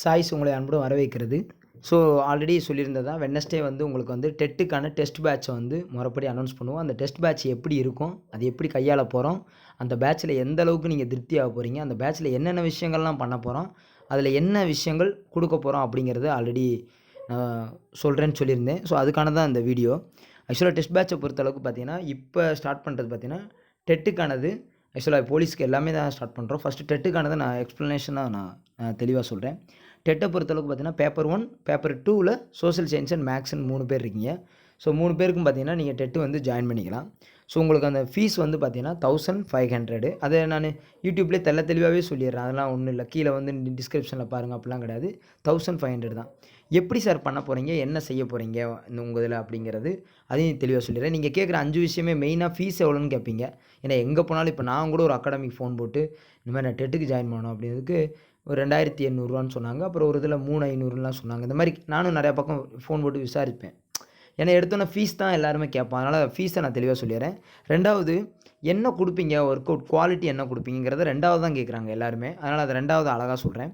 Choice உங்களை அன்புடன் வரவேற்கிறது ஸோ ஆல்ரெடி சொல்லியிருந்ததா வெட்னஸ்டே வந்து உங்களுக்கு வந்து டெட்டுக்கான டெஸ்ட் பேட்சை வந்து முறைப்படி அனௌன்ஸ் பண்ணுவோம். அந்த டெஸ்ட் பேட்ச் எப்படி இருக்கும் அது எப்படி கையாள போகிறோம் அந்த பேட்ச்சில் எந்த அளவுக்கு நீங்கள் திருப்தியாக போகிறீங்க அந்த பேட்ச்சில் என்னென்ன விஷயங்கள்லாம் பண்ண போகிறோம் அதில் என்ன விஷயங்கள் கொடுக்க போகிறோம் அப்படிங்கிறது ஆல்ரெடி சொல்கிறேன்னு சொல்லியிருந்தேன். ஸோ அதுக்கான தான் இந்த வீடியோ ஆக்சுவலாக டெஸ்ட் பேட்சை பொறுத்தளவுக்கு பார்த்தீங்கன்னா இப்போ ஸ்டார்ட் பண்ணுறது பார்த்தீங்கன்னா டெட்டுக்கானது ஆக்சுவலாக போலீஸ்க்கு எல்லாமே தான் ஸ்டார்ட் பண்ணுறோம் ஃபஸ்ட்டு டெட்டுக்கானதை நான் எக்ஸ்ப்ளனேஷனாக நான் தெளிவாக சொல்கிறேன் டெட்டை பொறுத்தளவுக்கு பார்த்தீங்கன்னா பேப்பர் ஒன் பேப்பர் டூவில் சோஷியல் சயின்ஸ் அண்ட் மேக்ஸ்னு மூணு பேர் இருக்கீங்க. ஸோ மூணு பேருக்கும் பார்த்தீங்கன்னா நீங்கள் டெட்டு வந்து ஜாயின் பண்ணிக்கலாம். ஸோ உங்களுக்கு அந்த ஃபீஸ் வந்து பார்த்தீங்கன்னா தௌசண்ட் ஃபைவ் ஹண்ட்ரடு அதை நான் யூடியூப்லேயே தெல்ல தெளிவாகவே சொல்லிடுறேன். அதெல்லாம் ஒன்றும் இல்லை. கீழே வந்து டிஸ்கிரிப்ஷனில் பாருங்கள் அப்படிலாம் கிடையாது. தௌசண்ட் ஃபைவ் ஹண்ட்ரட் தான். எப்படி சார் பண்ண போகிறீங்க என்ன செய்ய போகிறீங்க இந்த உங்கள் இதில் அப்படிங்கிறது அதையும் தெளிவாக சொல்லிடுறேன். நீங்கள் கேட்குற அஞ்சு விஷயமே மெயினாக ஃபீஸ் எவ்வளோன்னு கேட்பீங்க. ஏன்னா எங்கே போனாலும் இப்போ நான் கூட ஒரு அகாடமிக் ஃபோன் போட்டு இந்த மாதிரி நான் டெட்டுக்கு ஜாயின் பண்ணணும் அப்படிங்கிறதுக்கு ஒரு ரெண்டாயிரத்தி எண்ணூறுவான்னு சொன்னாங்க. அப்புறம் ஒரு இதில் மூணு ஐநூறுலாம் சொன்னாங்க. இந்த மாதிரி நானும் நிறையா பக்கம் ஃபோன் போட்டு விசாரிப்பேன். ஏன்னா எடுத்தோன்னே ஃபீஸ் தான் எல்லாருமே கேட்பான் அதனால் ஃபீஸை நான் தெளிவாக சொல்லிடுறேன் ரெண்டாவது என்ன கொடுப்பீங்க? ஒர்க் அவுட் குவாலிட்டி என்ன கொடுப்பீங்கிறத ரெண்டாவது தான் கேட்குறாங்க எல்லாருமே. அதனால் அதை ரெண்டாவது அழகாக சொல்கிறேன்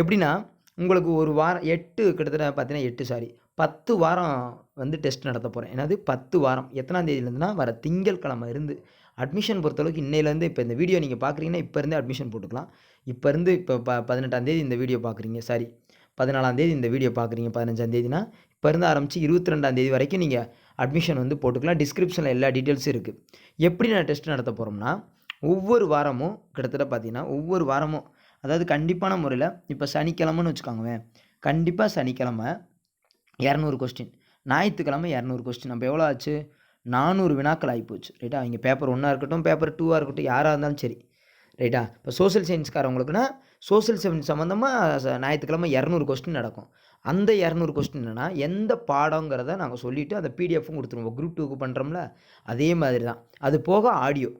எப்படின்னா உங்களுக்கு ஒரு வாரம் எட்டு கிட்டத்தட்ட பார்த்தீங்கன்னா எட்டு சாரி பத்து வாரம் வந்து டெஸ்ட் நடத்த போகிறேன் என்னது? பத்து வாரம். எத்தனாம் தேதியிலேருந்துன்னா வர திங்கட்கிழமை இருந்து. அட்மிஷன் பொறுத்தளவுக்கு இன்னையிலேருந்து இப்போ இந்த வீடியோ நீங்கள் பார்க்குறீங்கன்னா இப்போ இருந்தே அட்மிஷன் போட்டுக்கலாம். இப்போ இருந்து இப்போ ப பதினெட்டாம் தேதி இந்த வீடியோ பார்க்குறீங்க சாரி. பதினாலாம் தேதி இந்த வீடியோ பார்க்குறீங்க பதினஞ்சாம் தேதினா இப்போ இருந்து ஆரம்பித்து இருபத்தி ரெண்டாம் தேதி வரைக்கும் நீங்கள் அட்மிஷன் வந்து போட்டுக்கலாம். டிஸ்கிரிப்ஷனில் எல்லா டீட்டெயில்ஸும் இருக்குது எப்படி நான் டெஸ்ட் நடத்த போகிறோம்னா ஒவ்வொரு வாரமும் கிட்டத்தட்ட பார்த்தீங்கன்னா ஒவ்வொரு வாரமும் அதாவது கண்டிப்பான முறையில் இப்போ சனிக்கிழமைன்னு வச்சுக்கோங்களேன். கண்டிப்பாக சனிக்கிழமை இரநூறு கொஸ்டின் ஞாயிற்றுக்கிழமை இரநூறு கொஸ்டின் நம்ம எவ்வளோ ஆச்சு? நானூறு வினாக்கள் ஆகிப்போச்சு ரைட்டா இங்கே பேப்பர் ஒன்றா இருக்கட்டும் பேப்பர் டூவாக இருக்கட்டும் யாராக இருந்தாலும் சரி. ரைட்டா? இப்போ சோஷியல் சயின்ஸ்காரவங்களுக்குன்னா சோஷியல் சயின்ஸ் சம்மந்தமாக ஞாயிற்றுக்கிழமை இரநூறு கொஸ்டின் நடக்கும். அந்த இரநூறு கொஸ்டின் என்னென்னா எந்த பாடங்கிறத நாங்கள் சொல்லிவிட்டு அந்த பிடிஎஃப்பும் கொடுத்துருவோம். குரூப் டூக்கு பண்ணுறோம்ல அதே மாதிரி தான் அது போக ஆடியோ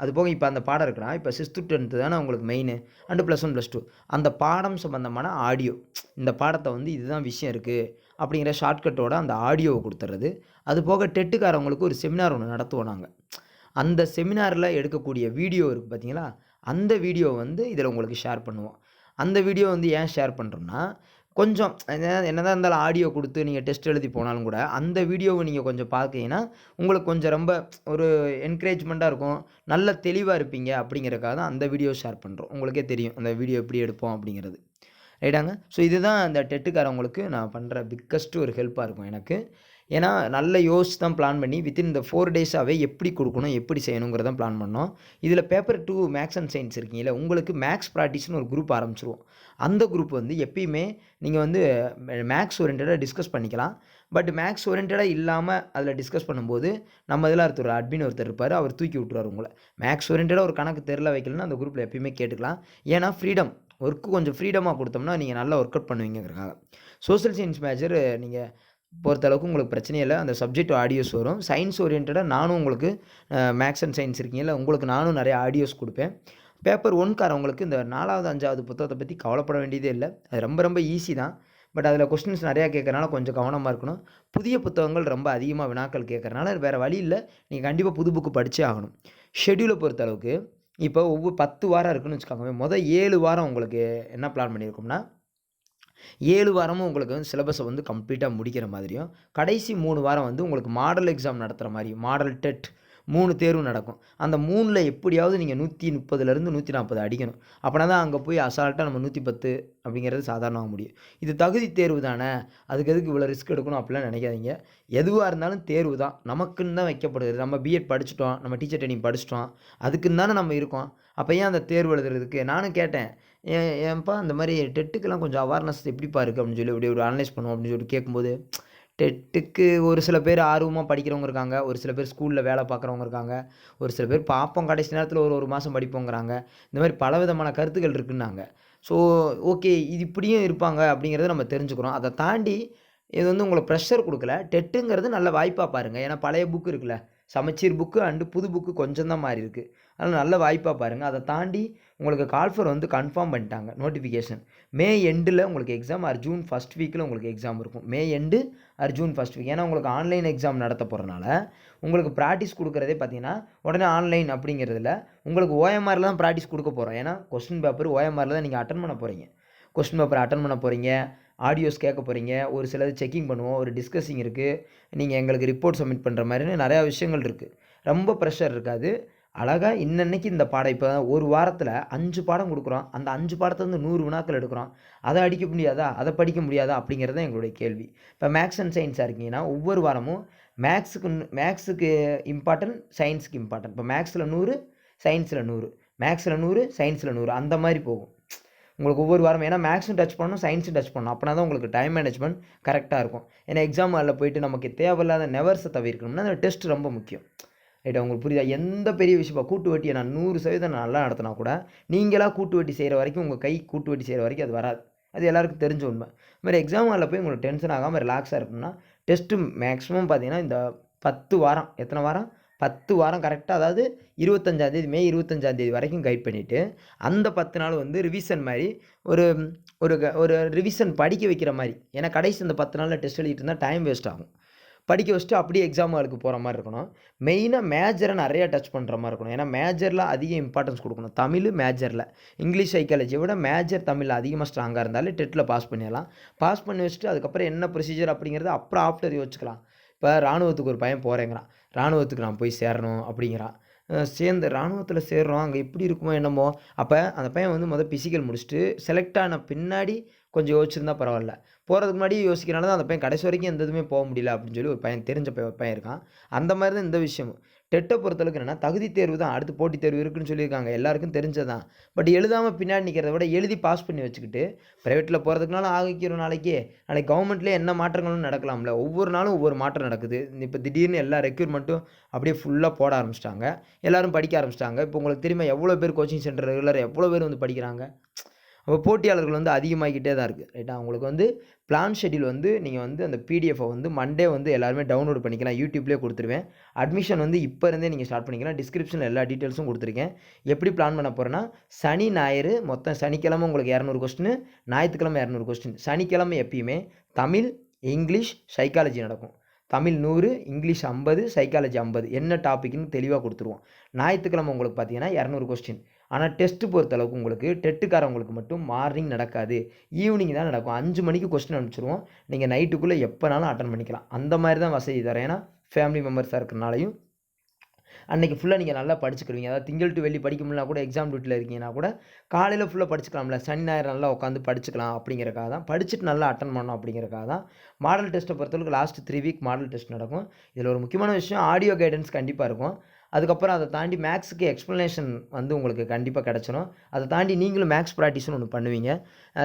அது போக இப்போ அந்த பாடம் இருக்குன்னா இப்போ சிக்ஸ்த்து டென்த்து தானே உங்களுக்கு main and plus one plus two அந்த பாடம் சம்மந்தமான ஆடியோ இந்த பாடத்தை வந்து இதுதான் விஷயம் இருக்குது அப்படிங்கிற ஷார்ட்கட்டோட அந்த ஆடியோவை கொடுத்துட்றது அது போக டெட்டுக்காரவங்களுக்கு ஒரு செமினார் ஒன்று நடத்துவோம் நாங்கள் அந்த செமினாரில் எடுக்கக்கூடிய வீடியோ இருக்குது பார்த்தீங்களா? அந்த வீடியோ வந்து இதில் உங்களுக்கு ஷேர் பண்ணுவோம். அந்த வீடியோ வந்து ஏன் ஷேர் பண்ணுறோம்னா கொஞ்சம் என்னதான் இருந்தாலும் ஆடியோ கொடுத்து நீங்கள் டெஸ்ட் எழுதி போனாலும் கூட அந்த வீடியோவை நீங்கள் கொஞ்சம் பார்த்தீங்கன்னா உங்களுக்கு கொஞ்சம் ரொம்ப ஒரு என்கரேஜ்மெண்ட்டாக இருக்கும். நல்ல தெளிவாக இருப்பீங்க அப்படிங்கிறக்காக தான் அந்த வீடியோ ஷேர் பண்ணுறோம் உங்களுக்கே தெரியும் அந்த வீடியோ எப்படி எடுப்போம் அப்படிங்கிறது. ரைட்டாங்க ஸோ இதுதான் அந்த டெட்டுக்காரவங்களுக்கு நான் பண்ணுற பிக்கஸ்ட்டு ஒரு ஹெல்ப்பாக இருக்கும் எனக்கு. ஏன்னா நல்ல யோசிச்சு தான் பிளான் பண்ணி வித்தின் இந்த ஃபோர் டேஸாகவே எப்படி கொடுக்கணும் எப்படி செய்யணுங்கிறத பிளான் பண்ணோம். இதில் paper two maths and science இருக்கீங்களா உங்களுக்கு மேக்ஸ் ப்ராக்டிஸ்னு ஒரு குரூப் ஆரம்பிச்சிருவோம். அந்த குரூப் வந்து எப்பயுமே நீங்கள் வந்து மேக்ஸ் ஓரியன்டாக டிஸ்கஸ் பண்ணிக்கலாம். பட் மேக்ஸ் ஓரியன்டாக இல்லாமல் அதில் டிஸ்கஸ் பண்ணும்போது நம்ம இதில் ஒருத்தர் அட்மின் ஒருத்தர் இருப்பார் அவர் தூக்கி விட்டுருவார் உங்களை. மேக்ஸ் ஓரியன்டாக ஒரு கணக்கு தெரில வைக்கலன்னா அந்த குரூப்பில் எப்பயுமே கேட்டுக்கலாம். ஏன்னா ஃப்ரீடம் ஒர்க்கு கொஞ்சம் ஃப்ரீடமாக கொடுத்தோம்னா நீங்கள் நல்லா ஒர்க் அவுட் பண்ணுவீங்கிறக்காக சோஷியல் சயின்ஸ் மேஜர் நீங்கள் பொறுத்தளவுக்கு உங்களுக்கு பிரச்சனை இல்லை. அந்த சப்ஜெக்ட் ஆடியோஸ் வரும். சயின்ஸ் ஓரியன்டாக நானும் உங்களுக்கு மேக்ஸ் அண்ட் சயின்ஸ் இருக்கீங்கல்ல உங்களுக்கு நானும் நிறைய ஆடியோஸ் கொடுப்பேன். பேப்பர் ஒன்காரவங்களுக்கு இந்த நாலாவது அஞ்சாவது புத்தகத்தை பற்றி கவலைப்பட வேண்டியதே இல்லை. அது ரொம்ப ரொம்ப ஈஸி தான். பட் அதில் கொஸ்டின்ஸ் நிறையா கேட்குறனால கொஞ்சம் கவனமாக இருக்கணும். புதிய புத்தகங்கள் ரொம்ப அதிகமாக வினாக்கள் கேட்குறனால வேறு வழி இல்லை. நீங்கள் கண்டிப்பாக புது புக்கு படித்தே ஆகணும். ஷெடியூலை பொறுத்தளவுக்கு இப்போ ஒவ்வொரு பத்து வாரம் இருக்குன்னு வச்சுக்கோங்க மொதல் ஏழு வாரம் உங்களுக்கு என்ன பிளான் பண்ணியிருக்கோம்னா ஏழு வாரமும் உங்களுக்கு வந்து சிலபஸை வந்து கம்ப்ளீட்டாக முடிக்கிற மாதிரியும் கடைசி மூணு வாரம் வந்து உங்களுக்கு மாடல் எக்ஸாம் நடத்துகிற மாதிரி மாடல் டெட் மூணு தேர்வு நடக்கும். அந்த மூணில் எப்படியாவது நீங்கள் நூற்றி முப்பதுலேருந்து நூற்றி நாற்பது அடிக்கணும். அப்படின்னா தான் அங்கே போய் அசால்ட்டாக நம்ம நூற்றி பத்து அப்படிங்கிறது சாதாரணமாக முடியும். இது தகுதி தேர்வு தானே அதுக்கு எதுக்கு இவ்வளோ ரிஸ்க் எடுக்கணும் அப்படிலாம் நினைக்காதீங்க. எதுவாக இருந்தாலும் தேர்வு தான். நமக்குன்னு தான் வைக்கப்படுது நம்ம பிஎட் படிச்சிட்டோம் நம்ம டீச்சர் ட்ரைனிங் படிச்சிட்டோம் அதுக்குன்னு தானே நம்ம இருக்கோம். அப்போ ஏன் அந்த தேர்வு எழுதுறதுக்கு? நானும் கேட்டேன். ஏன் ஏன்ப்பா இந்த மாதிரி டெட்டுக்கெல்லாம் கொஞ்சம் அவேர்னஸ் எப்படிப்பா இருக்குது அப்படின்னு சொல்லி இப்படி ஒரு அனலைஸ் பண்ணுவோம் அப்படின்னு சொல்லி கேட்கும்போது டெட்டுக்கு ஒரு சில பேர் ஆர்வமாக படிக்கிறவங்க இருக்காங்க ஒரு சில பேர் ஸ்கூலில் வேலை பார்க்குறவங்க இருக்காங்க ஒரு சில பேர் பார்ப்போம் கடைசி நேரத்தில் ஒரு ஒரு மாதம் படிப்போங்கிறாங்க. இந்த மாதிரி பல விதமான கருத்துக்கள் இருக்குன்னாங்க. ஸோ ஓகே இது இப்படியும் இருப்பாங்க அப்படிங்கிறத நம்ம தெரிஞ்சுக்கிறோம். அதை தாண்டி இது வந்து உங்களுக்கு ப்ரெஷர் கொடுக்கல. டெட்டுங்கிறது நல்ல வாய்ப்பாக பாருங்கள் ஏன்னா பழைய புக்கு இருக்குல்ல. சமச்சீர் புக்கு அண்டு புது புக்கு கொஞ்சம் தான் மாறி இருக்குது அதனால் நல்ல வாய்ப்பாக பாருங்கள் அதை தாண்டி உங்களுக்கு கால்ஃபர் வந்து கன்ஃபார்ம் பண்ணிட்டாங்க நோட்டிஃபிகேஷன் மே எண்டில் உங்களுக்கு எக்ஸாம் ஆர் ஜூன் ஃபஸ்ட் வீக்கில் உங்களுக்கு எக்ஸாம் இருக்கும். May end or June first week ஏன்னா உங்களுக்கு ஆன்லைன் எக்ஸாம் நடத்த போகிறனால உங்களுக்கு ப்ராக்டிஸ் கொடுக்குறதே பார்த்தீங்கன்னா உடனே ஆன்லைன் அப்படிங்கிறதுல உங்களுக்கு ஓஎம்ஆரில் தான் ப்ராக்டிஸ் கொடுக்க போகிறோம் ஏன்னா கொஸ்டின் பேப்பர் ஓஎம்ஆரில் தான் நீங்கள் அட்டன் பண்ண போகிறீங்க கொஸ்டின் பேப்பர் அட்டன் பண்ண போகிறீங்க ஆடியோஸ் கேட்க போகிறீங்க ஒரு சிலது செக்கிங் பண்ணுவோம் ஒரு டிஸ்கஸிங் இருக்குது நீங்கள் எங்களுக்கு ரிப்போர்ட் சப்மிட் பண்ணுற மாதிரின்னு நிறையா விஷயங்கள் இருக்குது ரொம்ப ப்ரெஷர் இருக்காது. அழகாக இன்னன்னைக்கு இந்த பாடம் இப்போ ஒரு வாரத்தில் அஞ்சு பாடம் கொடுக்குறோம். அந்த அஞ்சு பாடத்துலேருந்து நூறு வினாக்கள் எடுக்கிறோம். அதை அடிக்க முடியாதா? அதை படிக்க முடியாதா? அப்படிங்கிறது தான் எங்களுடைய கேள்வி. இப்போ மேக்ஸ் அண்ட் சயின்ஸாக இருக்கீங்கன்னா ஒவ்வொரு வாரமும் மேக்ஸுக்கு மேக்ஸுக்கு இம்பார்ட்டன்ட் சயின்ஸுக்கு இம்பார்ட்டன்ட் இப்போ மேக்ஸில் நூறு சயின்ஸில் நூறு. மேக்ஸில் நூறு சயின்ஸில் நூறு. அந்த மாதிரி போகும். உங்களுக்கு ஒவ்வொரு வாரம் ஏன்னா மேக்ஸும் டச் பண்ணணும் சயின்ஸும் டச் பண்ணணும். அப்படின்னா தான் உங்களுக்கு டைம் மேனேஜ்மெண்ட் கரெக்டாக இருக்கும். ஏன்னா எக்ஸாம் அதில் போயிட்டு நமக்கு தேவையில்லாத நெவர்ஸை தவிர்க்கணும்னா அந்த டெஸ்ட் ரொம்ப முக்கியம். ரைட் உங்களுக்கு புரியுதா? எந்த பெரிய விஷயமா? கூட்டு வட்டியை நான் நூறு சதவீதம் நான் நல்லா நடத்தினா கூட நீங்களாக கூட்டு வட்டி செய்கிற வரைக்கும் உங்கள் கை கூட்டு வட்டி செய்கிற வரைக்கும் அது வராது. அது எல்லாருக்கும் தெரிஞ்ச உண்மை. மாதிரி எக்ஸாம் ஹாலில் போய் உங்களுக்கு டென்ஷன் ஆகாமல் ரிலாக்ஸாக இருக்கணும்னா டெஸ்ட்டு மேக்ஸிமம் பார்த்தீங்கன்னா இந்த பத்து வாரம். எத்தனை வாரம்? பத்து வாரம் கரெக்டாக அதாவது இருபத்தஞ்சாந்தேதி மே இருபத்தஞ்சாந்தேதி வரைக்கும் கைட் பண்ணிவிட்டு அந்த பத்து நாள் வந்து ரிவிஷன் மாதிரி ஒரு ஒரு க- ஒரு ரிவிஷன் படிக்க வைக்கிற மாதிரி. ஏன்னா கடைசி இந்த பத்து நாளில் டெஸ்ட் எழுதிட்டு இருந்தால் டைம் வேஸ்ட் ஆகும். படிக்க வச்சுட்டு அப்படியே எக்ஸாம் ஹாலுக்கு போகிற மாதிரி இருக்கணும். மெயினாக மேஜரை நிறையா டச் பண்ணுற மாதிரி இருக்கணும். ஏன்னா மேஜரில் அதிக இம்பார்ட்டன்ஸ் கொடுக்கணும். தமிழ் மேஜரில் இங்கிலீஷ் சைக்காலஜியை விட மேஜர் தமிழில் அதிகமாக ஸ்ட்ராங்காக இருந்தாலே டெட்டில் பாஸ் பண்ணிடலாம். பாஸ் பண்ணி வச்சுட்டு அதுக்கப்புறம் என்ன ப்ரொசீஜர் அப்படிங்கிறத அப்புறம் ஆஃப்டர் யோசிச்சுக்கலாம். இப்போ ராணுவத்துக்கு ஒரு பையன் போகிறேங்கிறான் ராணுவத்துக்கு நான் போய் சேரணும் அப்படிங்கிறான். சேர்ந்து ராணுவத்தில் சேர்றோம். அங்கே எப்படி இருக்குமோ என்னமோ. அப்போ அந்த பையன் வந்து மொதல் பிசிக்கல் முடிச்சுட்டு செலக்ட் ஆன பின்னாடி கொஞ்சம் யோசிச்சிருந்தா பரவாயில்ல. போகிறதுக்கு முன்னாடி யோசிக்கிறனால தான் அந்த பையன் கடைசி வரைக்கும் எந்த இதுவுமே போக முடியல அப்படின்னு சொல்லி ஒரு பையன் தெரிஞ்ச பையன் பையன் இருக்கான். அந்த மாதிரி தான் இந்த விஷயமும். டெட்டை பொறுத்தளவுக்கு என்னென்னா தகுதி தேர்வு தான் அடுத்து போட்டித் தேர்வு இருக்குன்னு சொல்லியிருக்காங்க. எல்லாருக்கும் தெரிஞ்சதான் பட் எழுதாமல் பின்னாடி நிற்கிறத விட எழுதி பாஸ் பண்ணி வச்சுக்கிட்டு ப்ரைவேட்டில் போகிறதுக்குனால ஆகிக்கிறோம் நாளைக்கு. நாளைக்கு கவர்மெண்ட்லேயே என்ன மாற்றங்களும் நடக்கலாம்ல. ஒவ்வொரு நாளும் ஒவ்வொரு மாற்றம் நடக்குது. இப்போ திடீர்னு எல்லா ரெக்யூர்மெண்ட்டும் அப்படியே ஃபுல்லாக போட ஆரம்பிச்சிட்டாங்க. எல்லோரும் படிக்க ஆரம்பிச்சிட்டாங்க. இப்போ உங்களுக்கு தெரியுமா எவ்வளோ பேர் கோச்சிங் சென்டர் ரெகுலர் எவ்வளோ பேர் வந்து படிக்கிறாங்க? அப்போ போட்டியாளர்கள் வந்து அதிகமாகிக்கிட்டே தான் இருக்குது ரைட்டா உங்களுக்கு வந்து பிளான் ஷெட்யூல் வந்து நீங்கள் வந்து அந்த பிடிஎஃபை வந்து மண்டே வந்து எல்லாருமே டவுன்லோட் பண்ணிக்கலாம். யூடியூப்லேயே கொடுத்துருவேன். அட்மிஷன் வந்து இப்போ இருந்தே நீங்கள் ஸ்டார்ட் பண்ணிக்கலாம். டிஸ்கிரிப்ஷனில் எல்லா டீட்டெயில்ஸும் கொடுத்துருக்கேன். எப்படி பிளான் பண்ண போகிறேன்னா சனி ஞாயிறு மொத்தம் சனிக்கிழமை உங்களுக்கு இரநூறு கொஸ்டின் ஞாயிற்றுக்கிழமை இரநூறு கொஸ்டின் சனிக்கிழமை எப்பயுமே தமிழ் இங்கிலீஷ் சைக்காலஜி நடக்கும். தமிழ் நூறு இங்கிலீஷ் ஐம்பது சைக்காலஜி ஐம்பது. என்ன டாப்பிக்னு தெளிவாக கொடுத்துருவோம். ஞாயிற்றுக்கிழமை உங்களுக்கு பார்த்தீங்கன்னா இரநூறு கொஸ்டின் ஆனால் டெஸ்ட்டு பொறுத்தளவுக்கு உங்களுக்கு டெட்டுக்காரவங்களுக்கு மட்டும் மார்னிங் நடக்காது. ஈவினிங் தான் நடக்கும். அஞ்சு மணிக்கு கொஸ்டின் அனுப்பிச்சிருவோம். நீங்கள் நைட்டுக்குள்ளே எப்போனாலும் அட்டன் பண்ணிக்கலாம். அந்த மாதிரி தான் வசதி தரேன் ஏன்னா ஃபேமிலி மெம்பர்ஸாக இருக்கிறனாலையும். அன்றைக்கி ஃபுல்லாக நீங்கள் நல்லா படிச்சுக்கிடுவீங்க அதாவது திங்கள் டு வெள்ளி படிக்க முடியல கூட எக்ஸாம் டியூட்டியில் இருக்கீங்கன்னா கூட காலையில் ஃபுல்லாக படிச்சுக்கலாம்ல. சனி ஞாயிறு நல்லா உட்காந்து படிச்சுக்கலாம் அப்படிங்கிறக்காக தான். படிச்சுட்டு நல்லா அட்டன் பண்ணணும் அப்படிங்கிறக்காக தான். மாடல் டெஸ்ட்டை பொறுத்தளவுக்கு last three week model test நடக்கும். இதில் ஒரு முக்கியமான விஷயம் ஆடியோ கைடன்ஸ் கண்டிப்பாக இருக்கும். அதுக்கப்புறம் அதை தாண்டி மேக்ஸுக்கு எக்ஸ்ப்ளனேஷன் வந்து உங்களுக்கு கண்டிப்பாக கிடச்சிரும். அதை தாண்டி நீங்களும் மேக்ஸ் ப்ராக்டிஸ்னு ஒன்று பண்ணுவீங்க.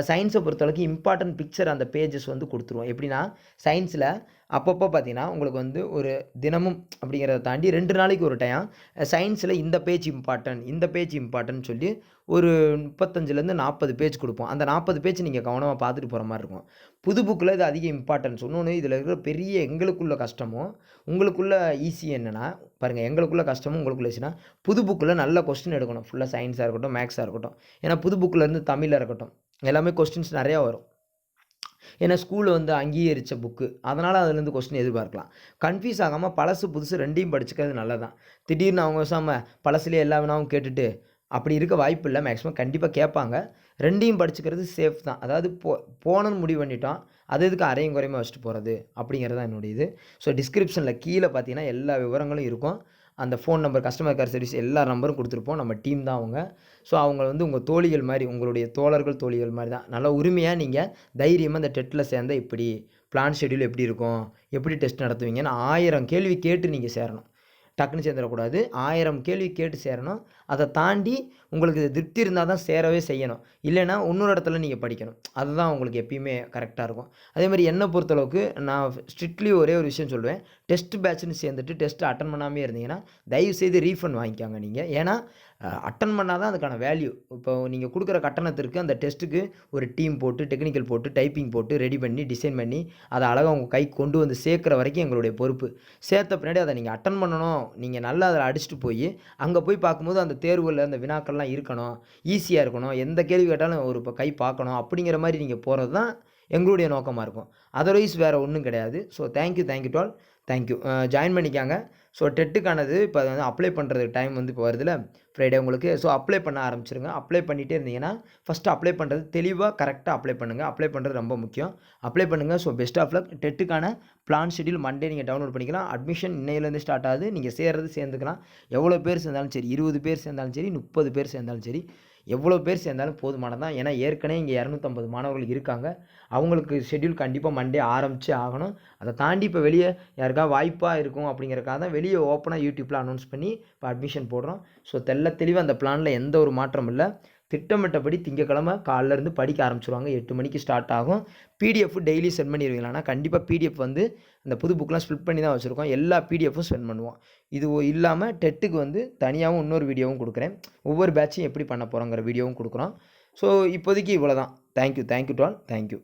சயின்ஸை பொறுத்தளவுக்கு இம்பார்ட்டன்ட் பிக்சர் அந்த பேஜஸ் வந்து கொடுத்துருவோம் எப்படின்னா சயின்ஸில் அப்பப்போ பார்த்தீங்கன்னா உங்களுக்கு வந்து ஒரு தினமும் அப்படிங்கிறத தாண்டி ரெண்டு நாளைக்கு ஒரு டைம் சயின்ஸில் இந்த பேஜ் இம்பார்ட்டன்ட் இந்த பேஜ் இம்பார்ட்டன்ட் சொல்லி ஒரு முப்பத்தஞ்சுலேருந்து நாற்பது பேஜ் கொடுப்போம். அந்த நாற்பது பேஜ் நீங்கள் கவனமாக பார்த்துட்டு போகிற மாதிரி இருக்கும். புது புக்கில் இது அதிக இம்பார்ட்டன்ஸ் இன்னொன்று இதில் இருக்கிற பெரிய எங்களுக்குள்ள கஷ்டமும் உங்களுக்குள்ள ஈஸி என்னென்னா பாருங்கள் எங்களுக்குள்ள கஷ்டமும் உங்களுக்குள்ள ஈஸினா புது புக்கில் நல்ல கொஸ்டின் எடுக்கணும். ஃபுல்லாக சயின்ஸாக இருக்கட்டும் மேக்ஸாக இருக்கட்டும். ஏன்னா புது புக்கில் இருந்து தமிழாக இருக்கட்டும். எல்லாமே கொஸ்டின்ஸ் நிறையா வரும். ஏன்னா ஸ்கூலில் வந்து அங்கீகரித்த புக்கு அதனால் அதுலேருந்து கொஸ்டின் எதிர்பார்க்கலாம். கன்ஃபியூஸ் ஆகாமல் பழசு புதுசு ரெண்டையும் படிச்சுக்கிறது நல்லதான் திடீர்னு அவங்க வசாமல் பழசுலேயே எல்லா வினாவும் கேட்டுட்டு அப்படி இருக்க வாய்ப்பு இல்லை. மேக்ஸிமம் கண்டிப்பாக கேட்பாங்க. ரெண்டையும் படிச்சுக்கிறது சேஃப் தான். அதாவது போ போகணும்னு முடிவு பண்ணிட்டோம். அது எதுக்கு அரையும் குறையுமா வச்சுட்டு போகிறது அப்படிங்கிறது தான் என்னுடைய இது. ஸோ டிஸ்கிரிப்ஷனில் கீழே பார்த்தீங்கன்னா எல்லா விவரங்களும் இருக்கும். அந்த phone number customer care service எல்லா நம்பரும் கொடுத்துருப்போம். நம்ம டீம் தான் அவங்க. ஸோ அவங்க வந்து உங்கள் தோழிகள் மாதிரி உங்களுடைய தோழர்கள் தோழிகள் மாதிரி தான். நல்லா உரிமையாக நீங்கள் தைரியமாக அந்த டெட்டில் சேர்ந்தால் இப்படி பிளான் ஷெட்யூல் எப்படி இருக்கும்? எப்படி டெஸ்ட் நடத்துவீங்கன்னு ஆயிரம் கேள்வி கேட்டு நீங்கள் சேரணும். டக்குன்னு சேர்ந்துடக்கூடாது. ஆயிரம் கேள்வி கேட்டு சேரணும். அதை தாண்டி உங்களுக்கு திருப்தி இருந்தால் தான் சேரவே செய்யணும். இல்லைன்னா இன்னொரு இடத்துல நீங்கள் படிக்கணும். அதுதான் உங்களுக்கு எப்பயுமே கரெக்டாக இருக்கும். அதே மாதிரி என்னை பொறுத்தளவுக்கு நான் ஸ்ட்ரிக்ட்லி ஒரே ஒரு விஷயம் சொல்லுவேன் டெஸ்ட் பேட்ச்னு சேர்ந்துட்டு டெஸ்ட் அட்டன் பண்ணாமே இருந்தீங்கன்னா தயவு செய்து ரீஃபண்ட் வாங்கிக்காங்க நீங்கள் ஏன்னா அட்டன் பண்ணால் தான் அதுக்கான வேல்யூ இப்போ நீங்கள் கொடுக்குற கட்டணத்திற்கு அந்த டெஸ்ட்டுக்கு ஒரு டீம் போட்டு டெக்னிக்கல் போட்டு டைப்பிங் போட்டு ரெடி பண்ணி டிசைன் பண்ணி அதை அழகாக உங்கள் கை கொண்டு வந்து சேர்க்குற வரைக்கும் எங்களுடைய பொறுப்பு. சேர்த்த பின்னாடி அதை நீங்கள் அட்டன் பண்ணணும். நீங்கள் நல்லா அதில் அடிச்சுட்டு போய் அங்கே போய் பார்க்கும்போது அந்த தேர்வில் அந்த வினாக்கள்லாம் இருக்கணும். ஈஸியாக இருக்கணும். எந்த கேள்வி கேட்டாலும் ஒரு இப்போ கை பார்க்கணும். அப்படிங்கிற மாதிரி நீங்கள் போகிறது தான் எங்களுடைய நோக்கமாக இருக்கும். அதர்வைஸ் வேறு ஒன்றும் கிடையாது. So thank you thank you to all thank you join பண்ணிக்காங்க. ஸோ டெட்டுக்கானது இப்போ வந்து அப்ளை பண்ணுறதுக்கு டைம் வந்து இப்போ வருதுல ஃப்ரைடே உங்களுக்கு. ஸோ அப்ளை பண்ண ஆரம்பிச்சிருங்க. அப்ளை பண்ணிகிட்டே இருந்தீங்கன்னா ஃபஸ்ட்டு அப்ளை பண்ணுறது தெளிவாக கரெக்டாக அப்ளை பண்ணுங்கள் அப்ளை பண்ணுறது ரொம்ப முக்கியம். அப்ளை பண்ணுங்கள் ஸோ பெஸ்ட் ஆஃப் லக் டெட்டுக்கான பிளான் ஷெடியூல் மண்டே நீங்கள் டவுன்லோட் பண்ணிக்கலாம். அட்மிஷன் இன்னையிலேருந்து ஸ்டார்ட் ஆகுது. நீங்கள் சேர்றது சேர்ந்துக்கலாம். எவ்வளோ பேர் சேர்ந்தாலும் சரி இருபது பேர் சேர்ந்தாலும் சரி முப்பது பேர் சேர்ந்தாலும் சரி. எவ்வளோ பேர் சேர்ந்தாலும் போதுமானது? தான் ஏன்னா ஏற்கனவே இங்கே இரநூத்தம்பது மாணவர்கள் இருக்காங்க. அவங்களுக்கு ஷெட்யூல் கண்டிப்பாக மண்டே ஆரம்பித்து ஆகணும். அதை தாண்டி இப்போ வெளியே யாருக்கா வாய்ப்பாக இருக்கும் அப்படிங்கிறக்காக தான் வெளியே ஓப்பனாக யூடியூப்பில் அனௌன்ஸ் பண்ணி இப்போ அட்மிஷன் போடுறோம். ஸோ தெல்ல தெளிவாக அந்த பிளானில் எந்த ஒரு மாற்றமும் இல்லை. திட்டமிட்டபடி திங்கக்கிழமை காலைல இருந்து படிக்க ஆரம்பிச்சிருவாங்க. எட்டு மணிக்கு ஸ்டார்ட் ஆகும். பிடிஎஃப் டெய்லி சென்ட் பண்ணிடுவீங்களா ஆனால் கண்டிப்பாக பிடிஎஃப் வந்து அந்த புது புக்கெலாம் ஸ்ப்ளிட் பண்ணி தான் வச்சுருக்கோம். எல்லா பிடிஎஃப்பும் சென்ட் பண்ணுவோம். இது இல்லாமல் டெட்டுக்கு வந்து தனியாகவும் இன்னொரு வீடியோவும் கொடுக்குறேன். ஒவ்வொரு பேட்சும் எப்படி பண்ண போகிறோங்கிற வீடியோவும் கொடுக்குறோம். ஸோ இப்போதைக்கு இவ்வளோ தான் thank you thank you to all thank you